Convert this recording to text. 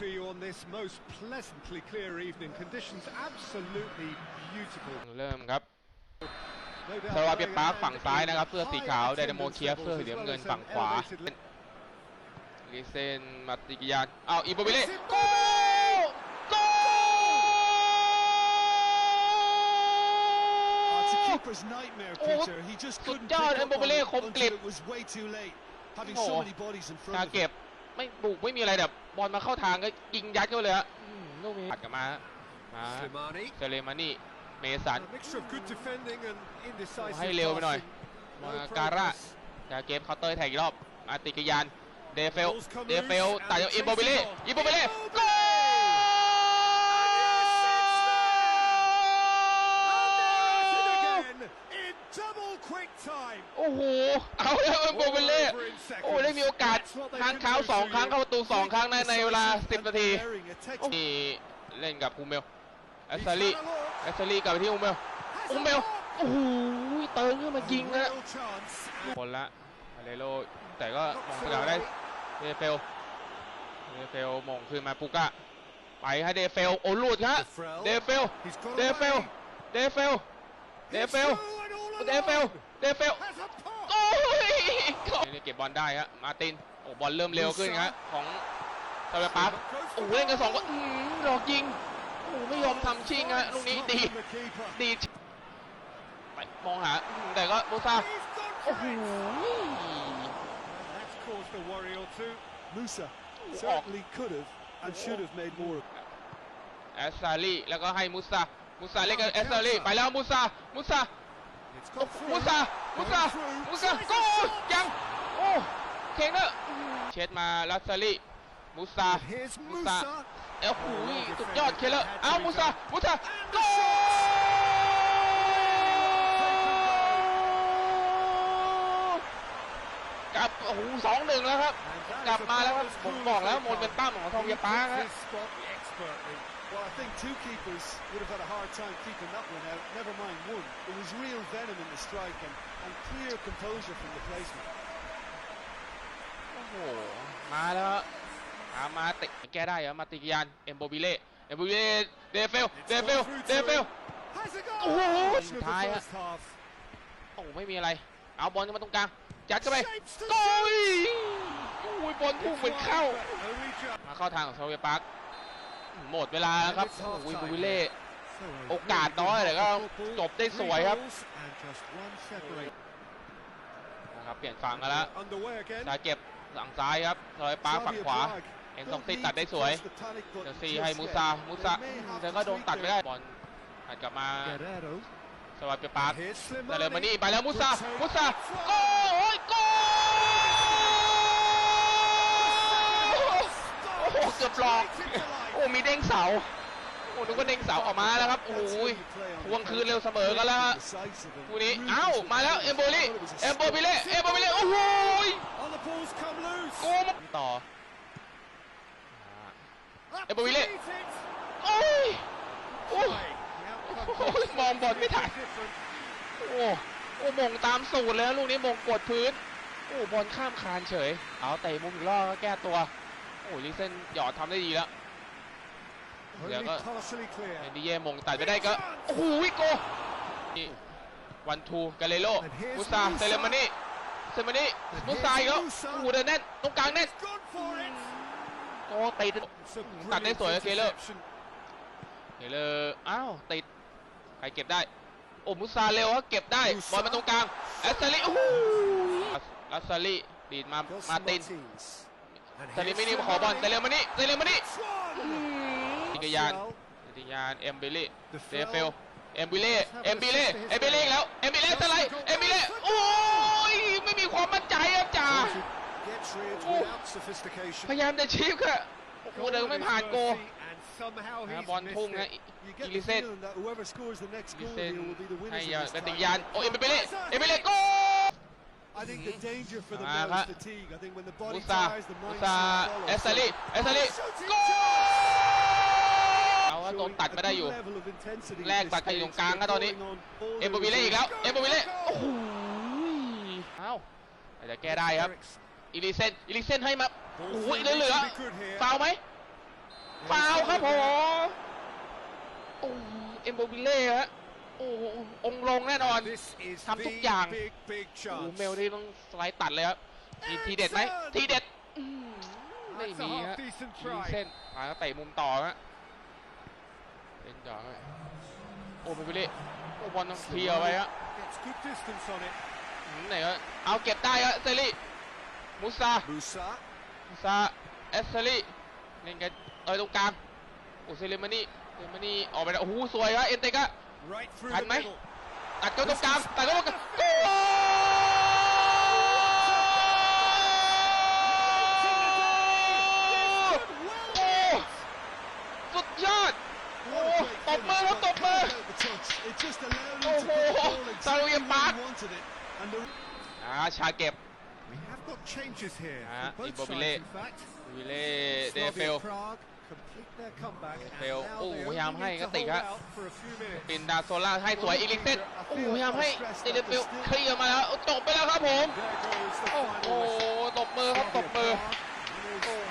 to you on this most pleasantly clear evening. Conditions absolutely beautiful. เริ่มครับ No สวา doubt เปีย going ปาร์ค around ฝั่งซ้ายนะครับ in เสื้อสี high ขาว ไดนาโม attendance เคียฟ levels เสื้อสี as น้ำ well เงิน as ฝั่ง an ขวา elevated level. ลิเซน มาติกิยานอ้าว อิโบเบเล่โกโก Oh, it's a keeper's nightmare, Oh, Peter. He just สุด couldn't ยอด pick เอ็ม up โบเบ on เล่ it คมก until ลิบ it was way too late, having โอ้ so many bodies in ตา front of เก็บ him. ไม่บุกไม่มีอะไรแบบ บอลมาเข้าทางก็ยิงยัดเข้าไปเลยฮะอืมลูกนี้ปัดกลับมาฮะมา Slimani. เซเลมานี่เมสัน A mixture of good defending and indecisive ให้เร็วไปหน่อย passing. มา No การ่า progress. จาเกมเคาน์เตอร์แท็กอีกรอบมาติกิยาน เดฟเฟล เดฟเฟลตัดจากอิโบเบเล่อิโบเบเล่โก And again in double quick time. โอ้โห เอาแล้วเอ็มโบเบเล่ โอ้ได้มีโอกาสค้างเท้าสองครั้งเข้าประตูสองครั้งในในเวลา10นาที Daring, it takes นี่เล่นกับฮูเมลแอสซารีแอสซารีกลับไปที่ฮูเมลฮูเมลโอ้โหเติมขึ้นมายิงนะ Real chance. คนละมาเลโลแต่ก็มองสกัดได้เดฟเฟลเดฟเฟลมงคืนมาปุก้าไปให้เดฟเฟลโอ้หลุดครับเดฟเฟล He's got เดฟเฟล away. เดฟเฟลเดฟเฟล It's through and all เดฟเฟล alone. เดฟเฟล Has a pop. โอ้ย นี่เก็บบอลได้ครับมาร์ตินโอ้บอลเริ่มเร็วขึ้นครับของซาเวปาร์คโอ้เล่นกันสองคนอื้อหือหลอกยิงโอ้ไม่ยอมทำชิงฮะลูกนี้ดี The keeper. ดีไปมองหาอื้อแต่ก็มูซา He's gone โอ้ for โห it. That's caused a worry or two. Musa certainly could have and should have made more of แอสซาลีแล้วก็ให้มุซามุซาเล่นกับแอสซาลีไปแล้วมุซามุซา It's โอ้ gone through. มุซา มุซา Going through. มุซา Tries โก a shot. ยัง โอ้เข่งเนอะเช็ดมาลัสซาลีมุซา Here's Musa. Musa. เอ้าหูยสุดยอดเคเลอร์เอ้ามุซามุซาโกกลับโอ้โหสองหนึ่งแล้วครับ And that กลับ is a มาแล้วครับ bonus ผม move บอกแล้ว so โมนเป็น far. ตั้มของทองเยาป้า He ฮะ hit this spot expertly. Well, I think two keepers would have had a hard time keeping that one out, never mind one. There was real venom in the strike and, and clear composure from the placement. โอ้โห มาแล้วฮะตามมาติแก้ได้เหรอมาติกิยาน เอ็มโบบิเล่ เอ็มโบบิเล่ เดฟเฟล เดฟเฟล เดฟเฟล Has a goal. Oh, Of the tie, first half. โอ้ไม่มีอะไร เอาบอลมาตรงกลาง จัดเข้าไป Shapes to โอ้ยโอ้ยบอลพุ่งเหมือนเข้า No reject. มาเข้าทางของซาเวียปาร์ค หมดเวลาแล้วครับโอ้ยโบบิเล่โอกาสน้อยแต่ก็จบได้สวยครับนะครับเปลี่ยนฝั่งกันแล้วซาเก็บฝั่งซ้ายครับซาเวียปาฝั่งขวาเอ็นสองติดตัดได้สวยเดี๋ยวซีให้มูซามูซาอืมแต่ก็โดนตัดไม่ได้บอลตัดกลับมาสวัสดีปาร์แต่เลยมานี่ไปแล้วมุซามุซาโอ้ยโกโอ้โหเกือบหลอก มีเด้งเสา โอ้นึกว่าเด้งเสาออกมาแล้วครับ โอ้ยทวงคืนเร็วเสมอกันแล้วฮะคู่นี้ เอ้า มาแล้ว เอมโบลีเอมโบบิเล่ เอมโบบิเล่ โอ้โหย Oh, the ball's come loose. โกมต่อ Up Eh, but we to lit. meet it. โอ้ยโอ้ย The outcome โอ้ยมองบอลไม่ทัน โอ้โอ้มงตามสูตรเลยนะลูกนี้มงกดพื้น โอ้บอลข้ามคานเฉย เอาเตะมุมอีกรอบก็แก้ตัว โอ้ลิเซนหยอดทำได้ดีแล้ว Only Yeah, but- partially clear. เอ็นดีเย่มงตัดไปได้ก็โอ้โหโกนี่วันทูกาเลโลมุซาเซเลมานี่เซเลมานี่มุซาอีกแล้วโอ้โหเดินแน่นตรงกลางแน่น Gone for it. โอ้ติด Some ตัดได้ brilliant สวยนะเคเลอร์ interception. เฮเลอร์อ้าวติดใครเก็บได้โอ้มุซาเร็วฮะเก็บได้บอลมาตรงกลางแอสซาลีโอ้โหลัสซาลีดีดมา Gus มาติน Martins. And ซาลี here's ไม่นี่ขอบอลเซ Slimani. เลมานี่เซเลมานี่ This one. ติกยาน Martial. ติกยานเอ็มบิลี่ The เดฟเฟล foul. เอ็มบิเล่เอ็มบิเล่เอ็มบิเล่อีกแล้วเอ็มบิเล่สไลด์เอ็มบิเล่โอ้ยไม่มีความมั่นใจอะจ่า Gets rid Oh. without sophistication. พยายามจะชีพค่ะโอ้โหเดินไม่ผ่านโก And somehow นะ he's บอลพุ่ง missed นะ it. You อิ get ลิ the เซน feeling that whoever scores the next อิลิ goal เซน here will be the ให้ winners ยา in เป็น this ติ tie. ยานโอ้เอ็มบิเล่เอ็มบิเล่โก I think the danger for them Ah, now ha. is fatigue. I think when the body มุซา tires, the มุ mind ซา follows. เอส ว่าโดนตัดไม่ได้อยู่ Level of intensity แลกตัดกันอยู่ตรงกลางนะตอนนี้ เอ็มโบบิเล่อีกแล้ว เอ็มโบบิเล่ โอ้โหเอ้าอาจจะแก้ได้ครับ Eriksen. อิลิเซน อิลิเซนให้มาโอ้โหเหลือเหลือ Should be good here. ฟาวไหมฟาวล์ครับผมโอ้เอ็มโบบิเล่ฮะโอ้องค์ลงแน่นอน This is ทำทุก the อย่าง big, big โอ้ chance. เมลนี่ต้องสไลด์ตัดเลยครับมีทีเด็ดไหมทีเด็ดอืมไม่ That's a มีฮะ half decent มี try. เส้นมาแล้วเตะมุมต่อฮะ เป็นจ่อเข้าไปโอ้เมลบิเล่โอ้บอลต้องเคลียร์ไว้ฮะ Gets good distance on it. ไหนฮะเอาเก็บได้ฮะเซรีมูซา Musa. มูซาเอสเซรีเล่นกันเออตรงกลางโอ้เซเลมานี่เซเลมานี่ออกไปแล้วโอ้โหสวยฮะเอ็นเตกะ Right through Had the me. middle. ตัดเข้าตรงกลางตัดเข้าตรงกลางโอ้ Well สุดยอด What a great Top finish, man, but top man. without the touch. It just allowed him Oh, to put the ball oh, exactly Saruyan where Park. he wanted it. And the อ่าชาเก็บ We have got changes here Ah, for both Immobile. sides, in fact. วิเล่เดฟเฟ Slavia ล Prague complete their comeback, and Fail. now Oh, they พยายาม only ให้ need ก to ติก hold ฮะ out for a few minutes. ปินดาโซล่าให้สวยอีลิกเซนโอ้โหพยายามให้เดฟเฟลเคลียร์มาแล้วจบไปแล้วครับผม there goes the โอ้โห final whistle. ตบมือครับ ตบมือ Slavia